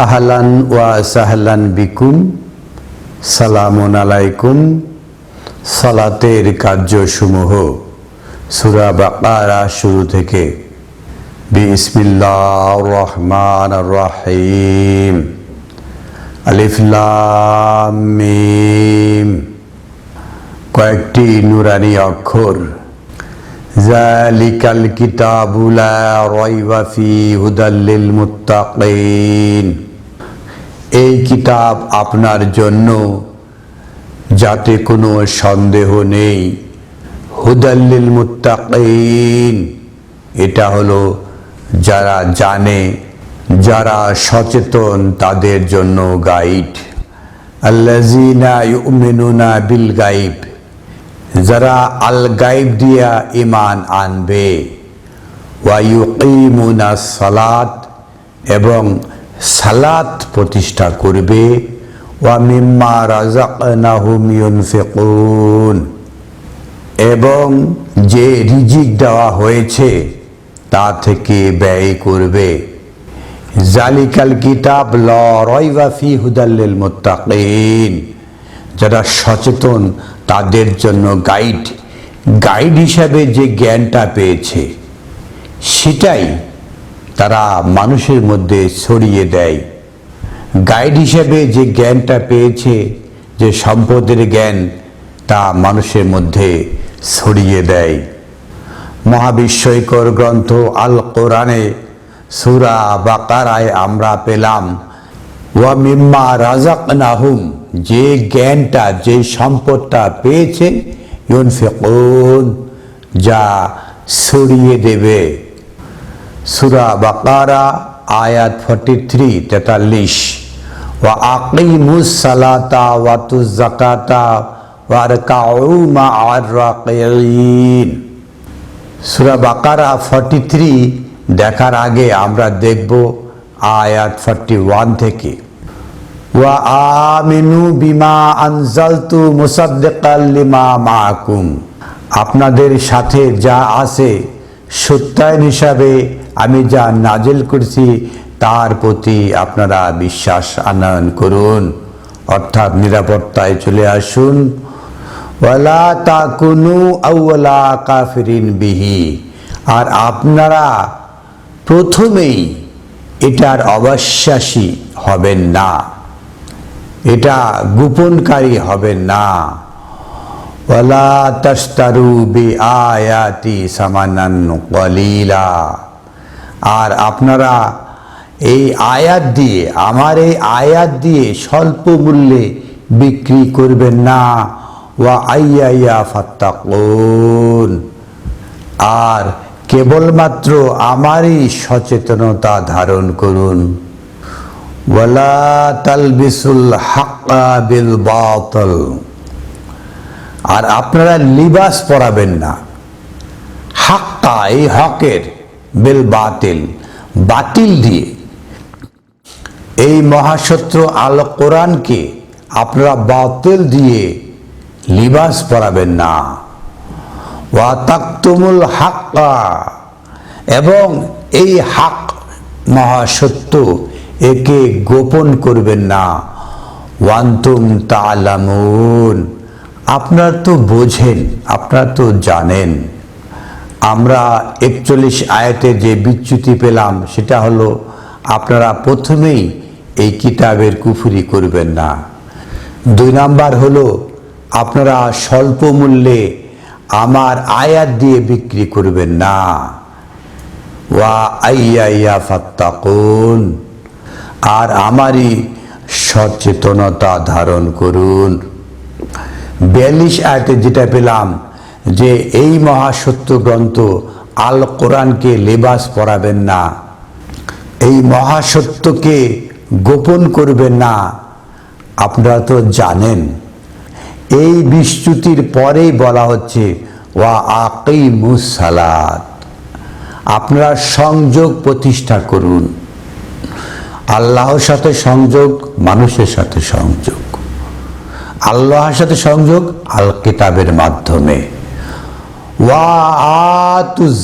আহলান ওয়া সাহলান বিকুম। সালামুন আলাইকুম। সালাতের কার্যসমূহ সুরা বাকারা শুরু থেকে। বিসমিল্লাহ রহমান রহিম। আলিফ লাম মিম। কয়েকটি নুরানি অক্ষর। জালিকাল কিতাবু লা রাইবা ফি হুদাল লিল মুত্তাকিন। এই কিতাব আপনার জন্য, যাতে কোনো সন্দেহ নেই। হুদাল্লিল মুত্তাকিন, এটা হলো যারা জানে, যারা সচেতন, তাদের জন্য গাইড। আল্লাজিনা ইউমিনুনা বিল গাইব, যারা আল গাইব দিয়া ইমান আনবে। ওয়াইকিমুনা সালাত, এবং সালাত প্রতিষ্ঠা করবে। এবং যে রিজিক দেওয়া হয়েছে, তা থেকে ব্যয় করবে। জালিকাল কিতাব, ল রয়বা ফি হুদাল্লিল মুত্তাকিন। যারা সচেতন, তাদের জন্য গাইড। গাইড হিসাবে যে জ্ঞানটা পেয়েছে, সেটাই তারা মানুষের মধ্যে ছড়িয়ে দেয়। গাইড হিসাবে যে জ্ঞানটা পেয়েছে, যে সম্পদের জ্ঞান, তা মানুষের মধ্যে ছড়িয়ে দেয়। মহাবিস্ময়কর গ্রন্থ আল কোরআনে সুরা বা কারায় আমরা পেলাম, ওয়া মিম্মা রাজাক নাহুম যে জ্ঞানটা, যে সম্পদটা পেয়েছে, ইউনফিকুন, যা ছড়িয়ে দেবে। সুরা বাকারা, আয়াত ফর্টি থ্রি তেতাল্লিশ। ওয়া আকিমুস সালাতা ওয়াতুজ জাকাতা ওয়ার কাউমা আর সুরা বাকারা ফর্টি থ্রি দেখার আগে আমরা দেখব আয়াত ফর্টি ওয়ান থেকে। ওয়া আমিনু বিমা আনজালতু মুসাদ্দিকাল লিমা মাকুম। আপনাদের সাথে যা আছে সত্যায়ন হিসাবে আমি যা নাজেল করছি, তার প্রতি আপনারা বিশ্বাস আনয়ন করুন। অর্থাৎ নিরাপত্তায় চলে আসুন। ওয়ালা তাকুনু আউলা কাফিরিন বিহি। আর আপনারা প্রথমেই এটার অবিশ্বাসী হবেন না। এটা গোপনকারী হবেন না। ওয়ালা তাস্তারু বি আয়াতি সামানান কলিলা। আর আপনারা এই আয়াত দিয়ে, আমার এই আয়াত দিয়ে স্বল্প মূল্যে বিক্রি করবেন না। ওয়া আইয়া ফাত্তাকুন। আর কেবলমাত্র আমারই সচেতনতা ধারণ করুন। ওয়ালা তালবিসুল হাক্কা বিল বাতল। আর আপনারা লিবাস পরাবেন না। হাক্কা, এই হকের বিল বাতিল। বাতিল দিয়ে এই মহাসত্র আল কোরআনকে আপনারা বাতিল দিয়ে লিবাস পরাবেন না। ওয়া তাকতুমুল হাক্কা। এবং এই হাক মহাসত্য একে গোপন করবেন না। ওয়ান্তুম তালামুন আপনারা তো বোঝেন, আপনারা তো জানেন। আমরা একচল্লিশ আয়াতে যে বিচ্যুতি পেলাম, সেটা হলো, আপনারা প্রথমেই এই কিতাবের কুফুরি করবেন না। দুই নাম্বার হলো, আপনারা স্বল্প মূল্যে আমার আয়াত দিয়ে বিক্রি করবেন না। ওয়া আইয়া ফাত্তাকুন, আর আমারই সচেতনতা ধারণ করুন। বিয়াল্লিশ আয়তে যেটা পেলাম যে এই মহাসত্য গ্রন্থ আল কোরআনকে লেবাস পরাবেন না, এই মহাসত্যকে গোপন করবেন না, আপনারা তো জানেন। এই বিস্তুতির পরেই বলা হচ্ছে, ওয়া আকেই মুসালাত আপনারা সংযোগ প্রতিষ্ঠা করুন। আল্লাহর সাথে সংযোগ, মানুষের সাথে সংযোগ। আল্লাহর সাথে সংযোগ আল কিতাবের মাধ্যমে। ওয়া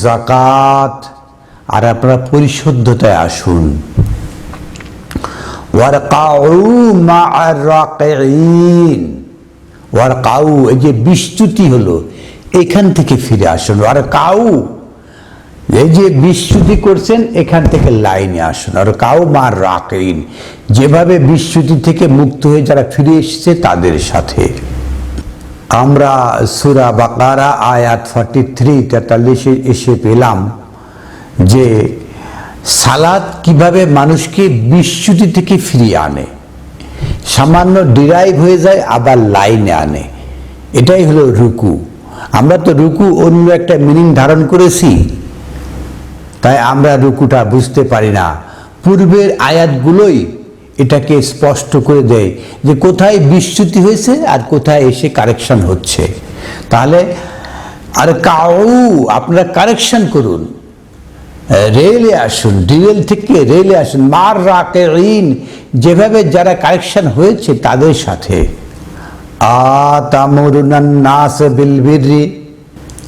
জাকাত আর আপনারা পরিশুদ্ধতায় আসুন। ওয়ারকাউ মা'আর রাকিঈন ওয়ারকাউ, এই যে বিস্তুতি হলো, এখান থেকে ফিরে আসুন। আর কাউ এই যে বিস্তুতি করছেন, এখান থেকে লাইনে আসুন। আর কাউ মার রাকিন যেভাবে বিস্তুতি থেকে মুক্ত হয়ে যারা ফিরে এসেছে, তাদের সাথে। আমরা সুরা বাকারা আয়াত ফর্টি থ্রি তেতাল্লিশে এসে পেলাম যে সালাদ কীভাবে মানুষকে বিচ্যুতি থেকে ফিরিয়ে আনে। সামান্য ডিরাইভ হয়ে যায়, আবার লাইনে আনে। এটাই হলো রুকু। আমরা তো রুকু অন্য একটা মিনিং ধারণ করেছি, তাই আমরা রুকুটা বুঝতে পারি না। পূর্বের আয়াতগুলোই এটাকে স্পষ্ট করে দেয় যে কোথায় বিচ্যুতি হয়েছে আর কোথায় এসে কারেকশন হচ্ছে। তাহলে, আর কাউ, আপনারা কারেকশন করুন। রেলে আসুন, ডিরেল থেকে রেলে আসুন। মার রাকে ঋণ, যেভাবে যারা কারেকশন হয়েছে তাদের সাথে।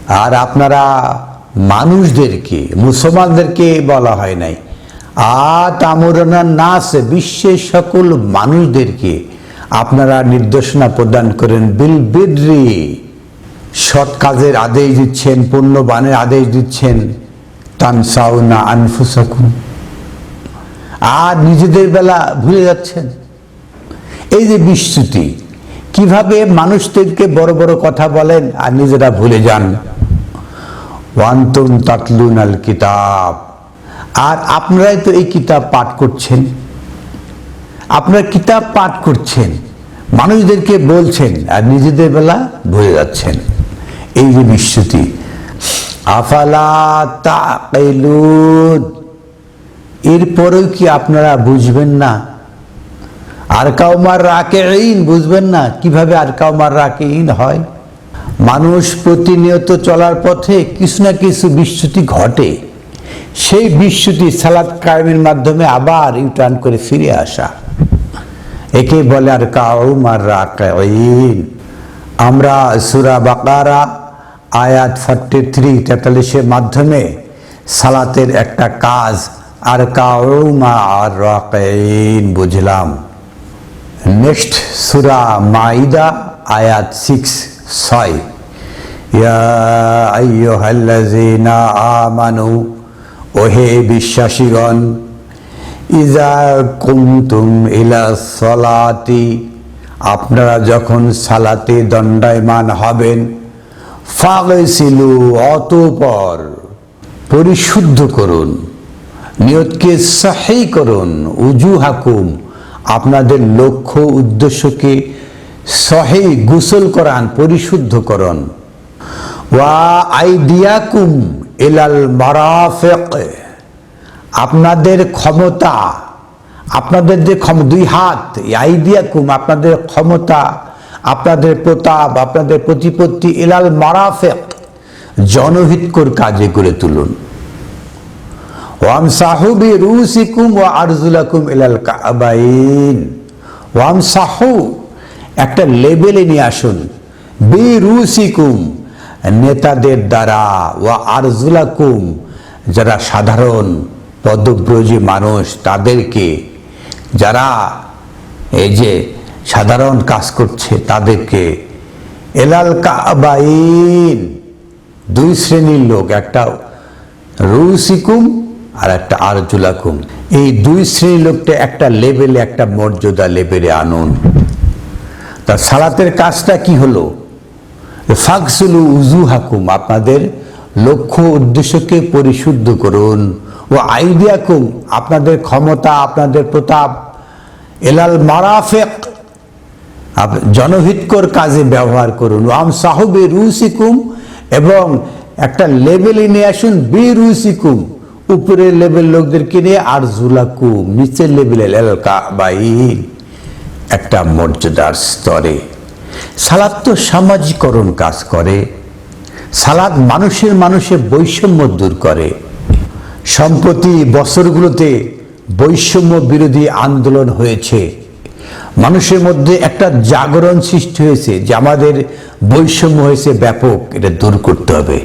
আর আপনারা মানুষদেরকে, মুসলমানদেরকে বলা হয় নাই। আতামুরান নাস, বিশ্বের সকল মানুষদেরকে আপনারা নির্দেশনা প্রদান করেন, বিল বিদ্রি। সৎ কাজের আদেশ দিচ্ছেন, পুণ্যবানের আদেশ দিচ্ছেন, তানসাউনা আনফুসাকুম। আর নিজেদের বেলা ভুলে যাচ্ছেন। এই যে বিস্তুতি, কীভাবে মানুষদেরকে বড় বড় কথা বলেন আর নিজেরা ভুলে যান? ওয়ান্তুন তাতলুন আল কিতাব। আর আপনারাই তো এই কিতাব পাঠ করছেন। আপনারা কিতাব পাঠ করছেন। মানুষদেরকে বলছেন আর নিজেদের বেলা ভুলে যাচ্ছেন। এই যে বিস্তুতি আফালা এরপরেও কি আপনারা বুঝবেন না? আর কাউমার রাকে বুঝবেন না? কীভাবে আর কাউমার রাকে হয়? মানুষ প্রতিনিয়ত চলার পথে কিছু না কিছু বিচ্যুতি ঘটে। সেই বিশ্বটি সালাদ কায়েমের মাধ্যমে আবার ইউটার্ন করে ফিরে আসা। একে বলে আর কাউমার রাকাইন আমরা সুরা বাকারা, আয়াত ফর্টি থ্রি তেতাল্লিশের মাধ্যমে সালাতের একটা কাজ, আর কাউমা আর রাকাইন বুঝলাম। নেক্সট সুরা মাইদা, আয়াত সিক্স ছয়। ইয়া আইয়ুহাল্লাযীনা আমানু ওহে বিশ্বাসীগণ ইজা কুমতুম ইলা সলাতি, আপনারা যখন সালাতে দণ্ডায়মান হবেন, ফাগসিলু অতপর পরিশুদ্ধ করুন, নিয়তকে সাহি করুন উজু হাকুম আপনাদের লক্ষ্য উদ্দেশ্যকে সহে গুসল করান, পরিশুদ্ধ করন। ওয়া আইডিয়াকুম এলাল মারাফেক, আপনাদের ক্ষমতা, আপনাদের যে ক্ষম, দুই হাত আইডিয়াকুম আপনাদের ক্ষমতা, আপনাদের প্রতাপ, আপনাদের প্রতিপত্তি এলাল মারাফেক, জনহিতকর কাজে করে তুলুন। ওয়াম সাহুবি রুসিকুম ও আরজুলাকুম এলাল কাবাইন। ওয়াম সাহু একটা লেবেলে নিয়ে আসুন। বি রুসিকুম নেতাদের দ্বারা ও আরজুলাকুম যারা সাধারণ পদব্রজী মানুষ তাদেরকে, যারা এই যে সাধারণ কাজ করছে তাদেরকে, এলাল কাবাইন, দুই শ্রেণির লোক, একটা রুসিকুম আর একটা আরজুলাকুম এই দুই শ্রেণির লোকটা একটা লেভেলে একটা মর্যাদা লেভেলে আনুন। তা সালাতের কাজটা কি হলো? ফাকসুলু উজু হাকুম আপনাদের লক্ষ্য উদ্দেশ্যকে পরিশুদ্ধ করুন। ও আইডিয়াকুম আপনাদের ক্ষমতা, আপনাদের প্রতাপ। এলাল মারাফেক জনহিতকর কাজে ব্যবহার করুন। আম সাহবে রুসিকুম, এবং একটা লেভেলে নিয়ে আসুন, বে রুসিকুম। উপরের লেভেল লোকদেরকে নিয়ে আর জুলাকুম নিচের লেভেলে এলাকা বাইন একটা মর্যাদার স্তরে। সালাদ তো সামাজিকরণ কাজ করে। সালাদ মানুষের মানুষে বৈষম্য দূর করে। সম্প্রতি বছরগুলোতে বৈষম্য বিরোধী আন্দোলন হয়েছে। মানুষের মধ্যে একটা জাগরণ সৃষ্টি হয়েছে যে আমাদের বৈষম্য হয়েছে ব্যাপক, এটা দূর করতে হবে।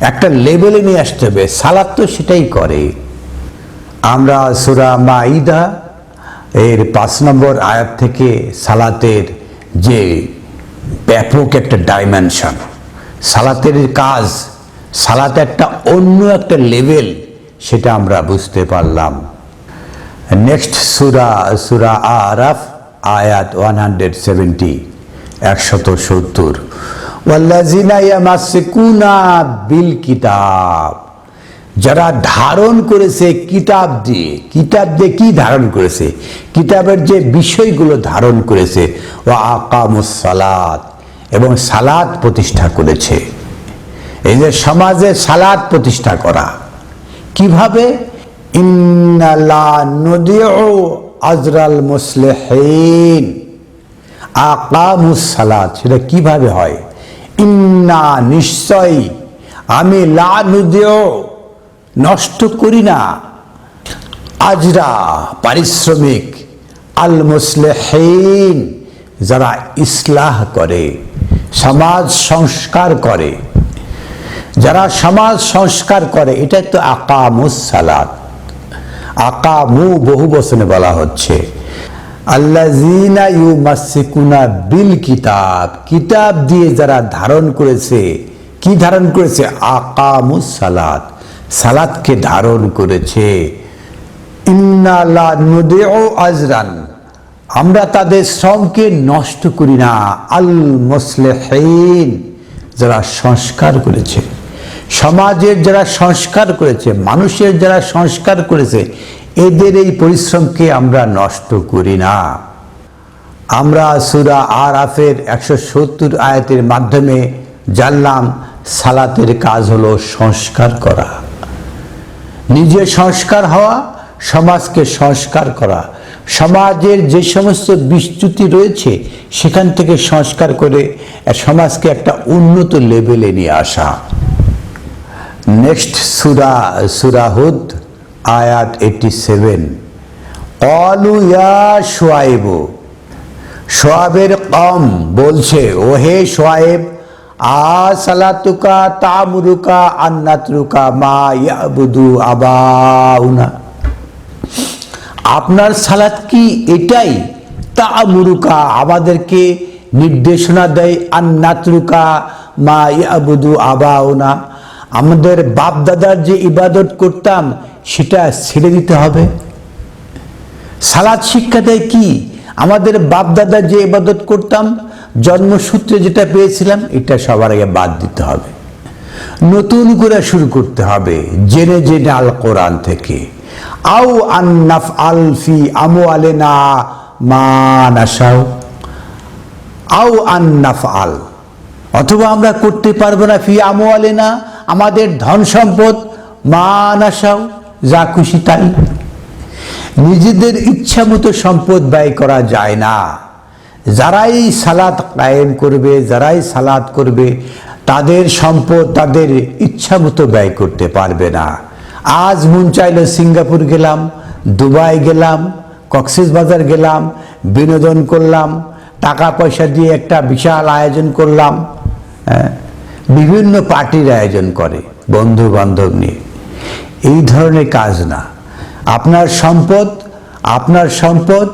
একটা লেভেলে নিয়ে আসতে হবে, সালাদ তো সেটাই করে। আমরা সুরা মাইদা এর পাঁচ নম্বর আয়াত থেকে সালাতের যে ব্যাপক একটা ডাইমেনশন সালাতের কাজ, সালাত একটা অন্য একটা লেভেল সেটা আমরা বুঝতে পারলাম। নেক্সট সুরা সুরা আরাফ, আয়াত ওয়ান হান্ড্রেড সেভেন্টি একশত সত্তর। ওয়াল্লাজিনা ইয়ামাসিকুনা বিল কিতাব। যারা ধারণ করেছে কিতাব দিয়ে কিতাব দিয়ে কি ধারণ করেছে? কিতাবের যে বিষয়গুলো ধারণ করেছে ও সালাত, এবং সালাত প্রতিষ্ঠা করেছে। এই যে সমাজে সালাত প্রতিষ্ঠা করা, কীভাবে? আজরাল মুসলিহিন। আকামুস সালাত, সেটা কীভাবে হয়? ইন্না নিশ্চয় আমি লা নদিউ নষ্ট করি না। আজরা পারিশ্রমিক আল মুসলিহিন যারা ইসলাহ করে, সমাজ সংস্কার করে। যারা সমাজ সংস্কার করে এটা তো আকামুস সালাত। আকামু বহু বচনে বলা হচ্ছে। ইউ বিল কিতাব কিতাব দিয়ে যারা ধারণ করেছে, কি ধারণ করেছে? আকামুস সালাত। সালাতকে ধারণ করেছে। আজরান। আমরা তাদের শ্রমকে নষ্ট করি না। আল মুসলেহীন, যারা সংস্কার করেছে। সমাজের যারা সংস্কার করেছে, মানুষের যারা সংস্কার করেছে, এদের এই পরিশ্রমকে আমরা নষ্ট করি না। আমরা সুরা আর আফের একশো সত্তর আয়াতের মাধ্যমে জানলাম, সালাতের কাজ হলো সংস্কার করা। নিজে সংস্কার হওয়া, সমাজকে সংস্কার করা। সমাজের যে সমস্ত বিচ্যুতি রয়েছে, সেখান থেকে সংস্কার করে সমাজকে একটা উন্নত লেভেলে নিয়ে আসা। নেক্সট সুরা সুরাহুদ আয়াত এইটি সেভেন অলু ইয়া সোয়াইব সোয়াবের কম বলছে, ওহে সোয়াইব আ সালাতুকা তামুরুকা আন্নাতরুকা মা ইয়াবুদু আবাউনা আপনার সালাত কি এটাই? তামুরুকা আমাদেরকে নির্দেশনা দেয় আন্নাতরুকা মা ইয়াবুদু আবাউনা আমাদের বাপ দাদার যে ইবাদত করতাম, সেটা ছেড়ে দিতে হবে। সালাদ শিক্ষা দেয় কি? আমাদের বাপ দাদা যে ইবাদত করতাম, জন্মসূত্রে যেটা পেয়েছিলাম, এটা সবার আগে বাদ দিতে হবে। নতুন করে শুরু করতে হবে, জেনে জেনে আল কোরআন থেকে। আও আন্নাফ আলফি আমু আলেনা মা নাসাও আও আন্নাফ আল অথবা আমরা করতে পারব না ফি আমু আলেনা আমাদের ধন সম্পদ মান নাসাও যা খুশি তাই। নিজেদের ইচ্ছা মতো সম্পদ ব্যয় করা যায় না। যারাই সালাত কায়েম করবে যারাই সালাত করবে তাদের সম্পদ তাদের ইচ্ছা মতো ব্যয় করতে পারবে না। আজ মন চাইলো সিঙ্গাপুর গেলাম দুবাই গেলাম কক্সিস বাজার গেলাম বিনোদন করলাম টাকা পয়সা দিয়ে একটা বিশাল আয়োজন করলাম হ্যাঁ, বিভিন্ন পার্টির আয়োজন করে বন্ধু বান্ধব নিয়ে। এই ধরনের কাজ না। আপনার সম্পদ আপনার সম্পদ,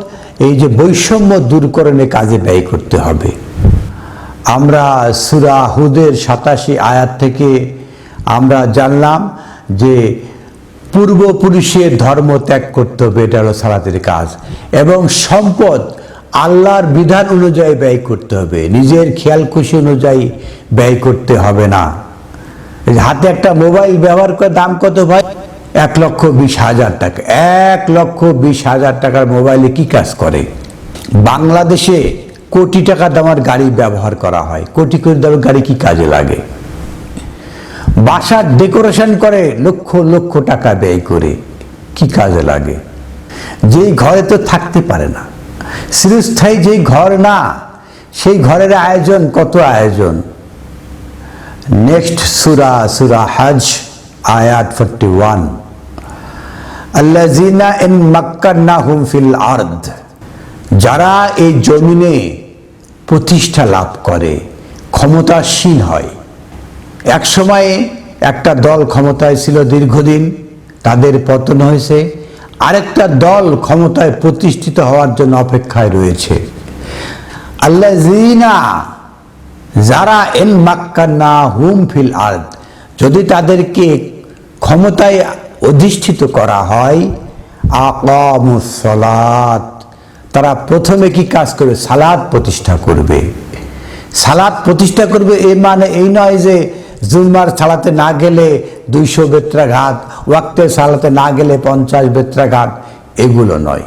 এই যে বৈষম্য দূরকরণে কাজে ব্যয় করতে হবে। আমরা সুরা হুদের সাতাশি আয়াত থেকে আমরা জানলাম যে পূর্বপুরুষের ধর্ম ত্যাগ করতে হবে, এটা হলো সালাতের কাজ। এবং সম্পদ আল্লাহর বিধান অনুযায়ী ব্যয় করতে হবে, নিজের খেয়াল খুশি অনুযায়ী ব্যয় করতে হবে না। হাতে একটা মোবাইল ব্যবহার করে দাম কত ভাই? এক লক্ষ বিশ হাজার টাকা। এক লক্ষ বিশ হাজার টাকার মোবাইলে কি কাজ করে? বাংলাদেশে কোটি টাকা দামের গাড়ি ব্যবহার করা হয়। কোটি কোটি দামের গাড়ি কি কাজে লাগে? বাসার ডেকোরেশন করে লক্ষ লক্ষ টাকা ব্যয় করে কি কাজে লাগে? যেই ঘরে তো থাকতে পারে না। চিরস্থায়ী যেই ঘর না, সেই ঘরের আয়োজন কত আয়োজন? নেক্সট সুরা সুরা হজ, আয়াত ফোরটি ওয়ান আল্লাজিনা ইন মাক্কান্নাহুম ফিল আর্দ, যারা এই জমিনে প্রতিষ্ঠা লাভ করে, ক্ষমতাসীন হয়। এক সময়ে একটা দল ক্ষমতায় ছিল দীর্ঘদিন, তাদের পতন হয়েছে। আরেকটা দল ক্ষমতায় প্রতিষ্ঠিত হওয়ার জন্য অপেক্ষায় রয়েছে। আল্লাহ যারা এন মাক্কান্না হুম ফিল আর্দ, যদি তাদেরকে ক্ষমতায় অধিষ্ঠিত করা হয়। আকামুসলাত তারা প্রথমে কি কাজ করবে? সালাদ প্রতিষ্ঠা করবে। সালাদ প্রতিষ্ঠা করবে এ মানে এই নয় যে জুম্মার সালাতে না গেলে দুইশো বেত্রাঘাত ওয়াক্তে সালাতে না গেলে পঞ্চাশ বেত্রাঘাত, এগুলো নয়।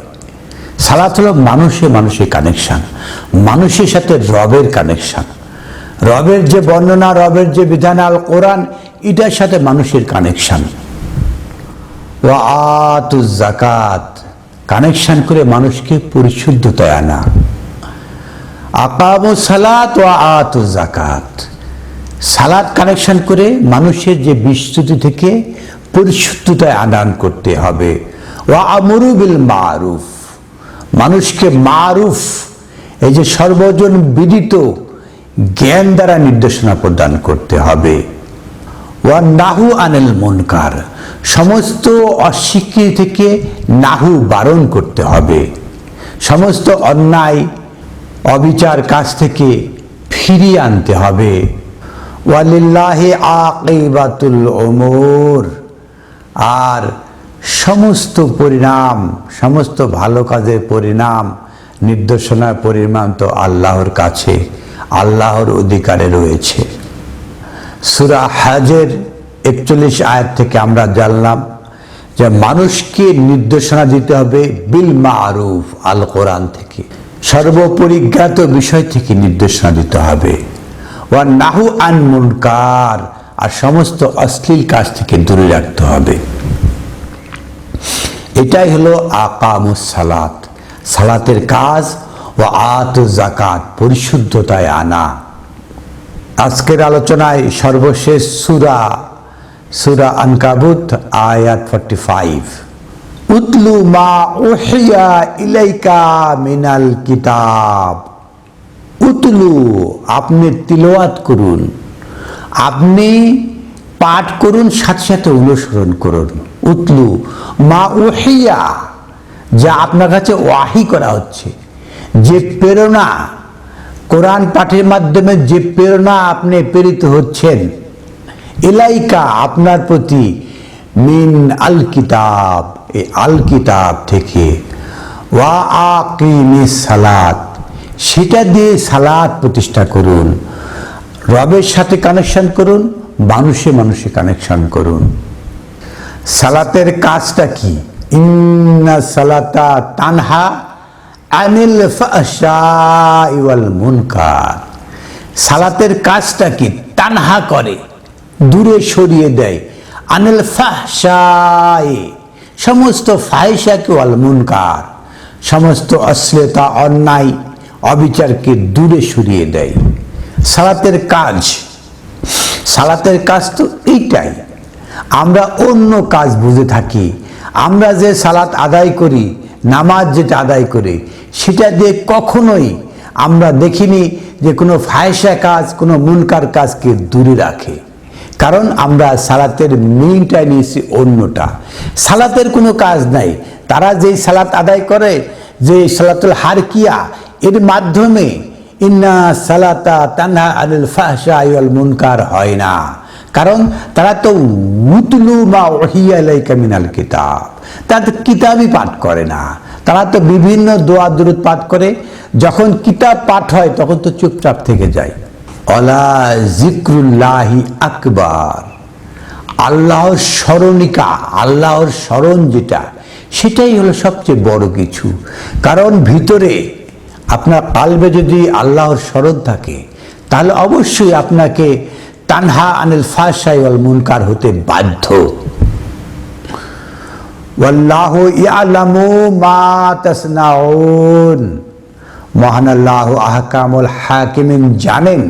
সালাত হলো মানুষে মানুষের কানেকশান মানুষের সাথে রবের কানেকশান রবের যে বর্ণনা, রবের যে বিধান আল কোরআন এটার সাথে মানুষের কানেকশান জাকাত কানেকশন করে মানুষকে পরিশুদ্ধতায় আনা। আকাম সালাত ও আতু জাকাত সালাদ কানেকশন করে মানুষের যে বিস্তুতি থেকে পরিশুদ্ধতায় আদান করতে হবে। ও আমরুবিল মারুফ। মানুষকে মারুফ, এই যে সর্বজন বিদিত জ্ঞান দ্বারা নির্দেশনা প্রদান করতে হবে। ও নাহু আনেল মনকার। সমস্ত অস্বীকৃতি থেকে নাহু বারণ করতে হবে। সমস্ত অন্যায়, অবিচার কাছ থেকে ফিরিয়ে আনতে হবে। ওয়ালিল্লাহি আকিবাতুল ওমর আর সমস্ত পরিণাম, সমস্ত ভালো কাজের পরিণাম, নির্দেশনার পরিণাম তো আল্লাহর কাছে, আল্লাহর অধিকারে রয়েছে। সুরা হাজের একচল্লিশ আয়াত থেকে আমরা জানলাম যে মানুষকে নির্দেশনা দিতে হবে বিল মারুফ, আল কোরআন থেকে। সর্বপরিজ্ঞাত বিষয় থেকে নির্দেশনা দিতে হবে। ওয়া নাহু আন মুনকার, আর সমস্ত অশ্লীল কাজ থেকে দূরে রাখতে হবে। এটাই হলো আকামুস সালাত। সালাতের কাজ ও আত জাকাত পরিশুদ্ধতায় আনা। আজকের আলোচনায় সর্বশেষ সুরা সুরা আনকাবুত, আয়াত ফর্টি ফাইভ উতলু মা ওহিয়া ইলাইকা মিনাল কিতাব। উতলু, আপনি তিলওয়াত করুন। আপনি পাঠ করুন, সাথে সাথে অনুসরণ করুন। উতলু মা ওহিয়া যা আপনার কাছে ওয়াহি করা হচ্ছে। যে প্রেরণা কোরআন পাঠের মাধ্যমে যে প্রেরণা আপনি প্রেরিত হচ্ছেন এলাইকা আপনার প্রতি মিন আল কিতাব এই আল কিতাব থেকে। ওয়া আকিমি সালাত, সেটা দিয়ে সালাত প্রতিষ্ঠা করুন। রবের সাথে কানেকশন করুন, মানুষে মানুষে কানেকশন করুন। সালাতের কাজটা কি? ইন্না সালাতা তানহা আনিল ফাহশাই ওয়াল মুনকার। সালাতের কাজটা কি তানহা করে, দূরে সরিয়ে দেয়। আনিল ফাহশাই, সমস্ত ফাহিশাকে ওয়াল মুনকার। সমস্ত অশ্লীলতা অন্যায়, অবিচারকে দূরে সরিয়ে দেয়। সালাতের কাজ সালাতের কাজ তো এইটাই। আমরা অন্য কাজ বুঝে থাকি। আমরা যে সালাত আদায় করি, নামাজ যেটা আদায় করি সেটা দিয়ে কখনোই আমরা দেখিনি যে কোনো ফায়সা কাজ, কোনো মুনকার কাজকে দূরে রাখে। কারণ আমরা সালাতের মিনটা নিয়েছি অন্যটা। সালাতের কোনো কাজ নাই। তারা যেই সালাত আদায় করে যে সালাতুল হারকিয়া, এর মাধ্যমে ইন্না সালাতা তানহা আনিল ফাহশা আল মুনকার হয় না। কারণ তারা তো উতলু বা ওহিয়ালাইকা মিনাল কিতাব। তারা তো কিতাবই পাঠ করে না। তারা তো বিভিন্ন দোয়া দুরুদ পাঠ করে। যখন কিতাব পাঠ হয়, তখন তো চুপচাপ থেকে যায়। অলা জিক্রুল্লাহি আকবার। আল্লাহর স্মরণিকা, আল্লাহর স্মরণ যেটা, সেটাই হলো সবচেয়ে বড় কিছু। কারণ ভিতরে আপনার কালবে যদি আল্লাহর স্মরণ থাকে, তাহলে অবশ্যই আপনাকে তানহা আনিল ফাশাই ওয়াল মুনকার হতে বাধ্য। ওয়াল্লাহ ইয়ালামু মা তাসনাউন। মহান আল্লাহ আহকামুল হাকিমিন জানেন,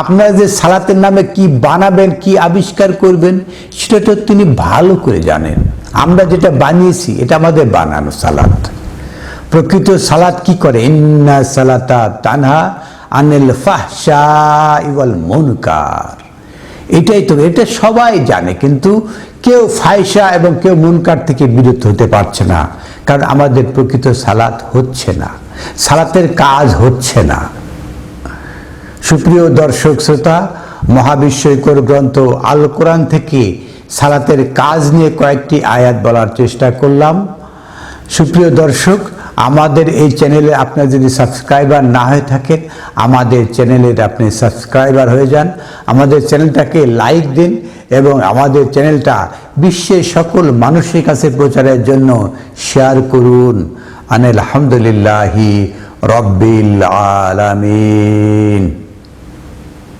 আপনারা যে সালাতের নামে কি বানাবেন, কি আবিষ্কার করবেন, সেটা তো তিনি ভালো করে জানেন। আমরা যেটা বানিয়েছি, এটা আমাদের বানানো সালাত। প্রকৃত সালাত কি করে? ইন্না সালাতা তানহা আনিল ফাহশা ইওয়াল মুনকার। এটাই তো, এটা সবাই জানে, কিন্তু কেউ ফায়সা এবং কেউ মুনকার থেকে বিরত হতে পারছে না, কারণ আমাদের প্রকৃত সালাত হচ্ছে না, সালাতের কাজ হচ্ছে না। সুপ্রিয় দর্শক, শ্রোতা মহাবিশ্বকর গ্রন্থ আল কোরআন থেকে সালাতের কাজ নিয়ে কয়েকটি আয়াত বলার চেষ্টা করলাম। সুপ্রিয় দর্শক আমাদের এই চ্যানেলে আপনার যদি সাবস্ক্রাইবার না হয়ে থাকেন আমাদের চ্যানেলের আপনি সাবস্ক্রাইবার হয়ে যান। আমাদের চ্যানেলটাকে লাইক দিন এবং আমাদের চ্যানেলটা বিশ্বের সকল মানুষের কাছে প্রচারের জন্য শেয়ার করুন। আনিল আলহামদুলিল্লাহি রব্বিল আলামিন।